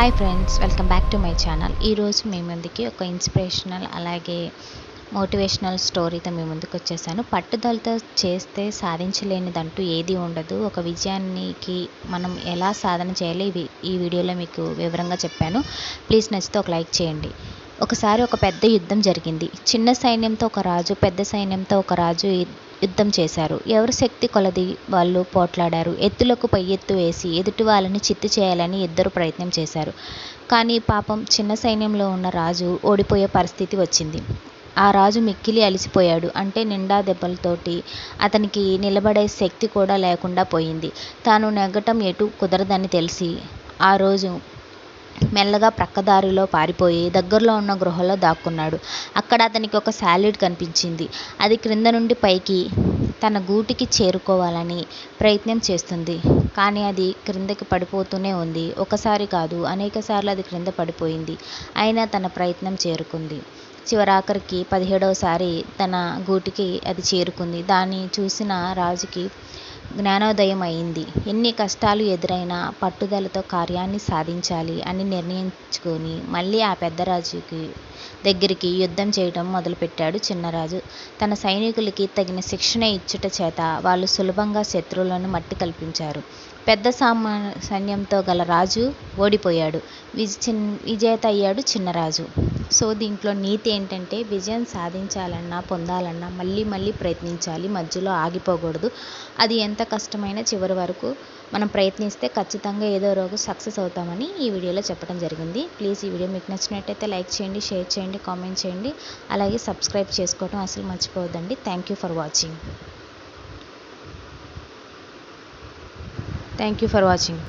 Hi friends welcome back to my channel ఈరోజు మీ ముందుకి ఒక ఇన్స్పిరేషనల్ అలాగే మోటివేషనల్ స్టోరీతో మీ ముందుకు వచ్చేసాను. పట్టుదలతో చేస్తే సాధించలేనిదంటూ ఏది ఉండదు. ఒక విజయానికి మనం ఎలా సాధన చేయాలి ఇవి ఈ వీడియోలో మీకు వివరంగా చెప్పాను. ప్లీజ్ నచ్చితే ఒక లైక్ చేయండి. ఒకసారి ఒక పెద్ద యుద్ధం జరిగింది. చిన్న సైన్యంతో ఒక రాజు పెద్ద సైన్యంతో ఒక రాజు యుద్ధం చేశారు. ఎవరి శక్తి కొలది వాళ్ళు పోట్లాడారు. ఎత్తులకు పై ఎత్తు వేసి ఎదుటి వాళ్ళని చిత్తు చేయాలని ఇద్దరు ప్రయత్నం చేశారు. కానీ పాపం చిన్న సైన్యంలో ఉన్న రాజు ఓడిపోయే పరిస్థితి వచ్చింది. ఆ రాజు మిక్కిలి అలసిపోయాడు. అంటే నిండా దెబ్బలతోటి అతనికి నిలబడే శక్తి కూడా లేకుండా పోయింది. తాను నెగ్గటం ఎటు కుదరదని తెలిసి ఆ రోజు మెల్లగా ప్రక్కదారిలో పారిపోయి దగ్గరలో ఉన్న గృహలో దాక్కున్నాడు. అక్కడ అతనికి ఒక శాలిడ్ కనిపించింది. అది క్రింద నుండి పైకి తన గూటికి చేరుకోవాలని ప్రయత్నం చేస్తుంది. కానీ అది క్రిందకి పడిపోతూనే ఉంది. ఒకసారి కాదు అనేకసార్లు అది క్రింద పడిపోయింది. అయినా తన ప్రయత్నం చేరుకుంది. చివరాఖరికి పదిహేడవసారి తన గూటికి అది చేరుకుంది. దాన్ని చూసిన రాజుకి జ్ఞానోదయం అయింది. ఎన్ని కష్టాలు ఎదురైనా పట్టుదలతో కార్యాన్ని సాధించాలి అని నిర్ణయించుకొని మళ్ళీ ఆ పెద్దరాజుకి దగ్గరికి యుద్ధం చేయడం మొదలుపెట్టాడు చిన్నరాజు. తన సైనికులకి తగిన శిక్షణ ఇచ్చుట చేత వాళ్ళు సులభంగా శత్రువులను మట్టి కల్పించారు. పెద్ద సామా సైన్యంతో గల రాజు ఓడిపోయాడు. విజ చిన్ విజేత అయ్యాడు చిన్నరాజు. సో దీంట్లో నీతి ఏంటంటే విజయం సాధించాలన్నా పొందాలన్నా మళ్ళీ మళ్ళీ ప్రయత్నించాలి. మధ్యలో ఆగిపోకూడదు. అది ఎంత కష్టమైనా చివరి వరకు మనం ప్రయత్నిస్తే ఖచ్చితంగా ఏదో రోజు సక్సెస్ అవుతామని ఈ వీడియోలో చెప్పడం జరిగింది. ప్లీజ్ ఈ వీడియో మీకు నచ్చినట్టయితే లైక్ చేయండి షేర్ చేయండి కామెంట్ చేయండి. అలాగే సబ్స్క్రైబ్ చేసుకోవడం అసలు మర్చిపోవద్దండి. Thank you for watching. Thank you for watching.